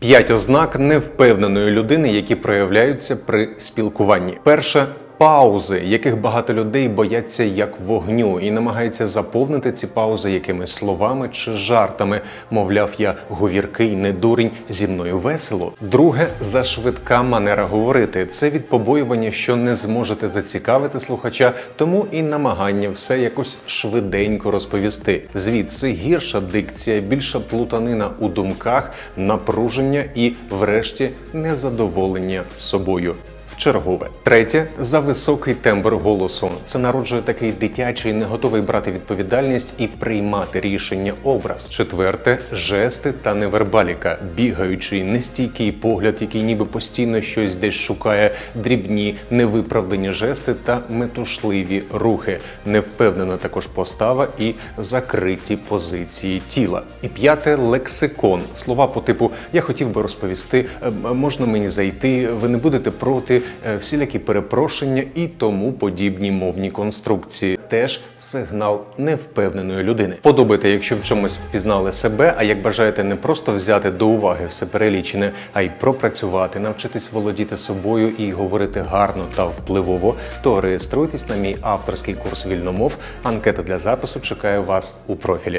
П'ять ознак невпевненої людини, які проявляються при спілкуванні. Перше паузи, яких багато людей бояться як вогню, і намагаються заповнити ці паузи якимись словами чи жартами. Мовляв, я говіркий, не дурень, зі мною весело. Друге зашвидка манера говорити. Це від побоювання, що не зможете зацікавити слухача, тому і намагання все якось швиденько розповісти. Звідси гірша дикція, більша плутанина у думках, напруження і, врешті, незадоволення собою. Чергове. Третє за високий тембр голосу. Це народжує такий дитячий, не готовий брати відповідальність і приймати рішення образ. Четверте жести та невербаліка, бігаючий, нестійкий погляд, який ніби постійно щось десь шукає, дрібні, невиправлені жести та метушливі рухи, невпевнена також постава і закриті позиції тіла. І п'яте лексикон. Слова по типу Я хотів би розповісти, е, можна мені зайти, ви не будете проти, всілякі перепрошення і тому подібні мовні конструкції. Теж сигнал невпевненої людини. Подобайте, якщо в чомусь впізнали себе, а як бажаєте не просто взяти до уваги все перелічене, а й пропрацювати, навчитись володіти собою і говорити гарно та впливово, то реєструйтесь на мій авторський курс вільномов. Анкета для запису чекає вас у профілі.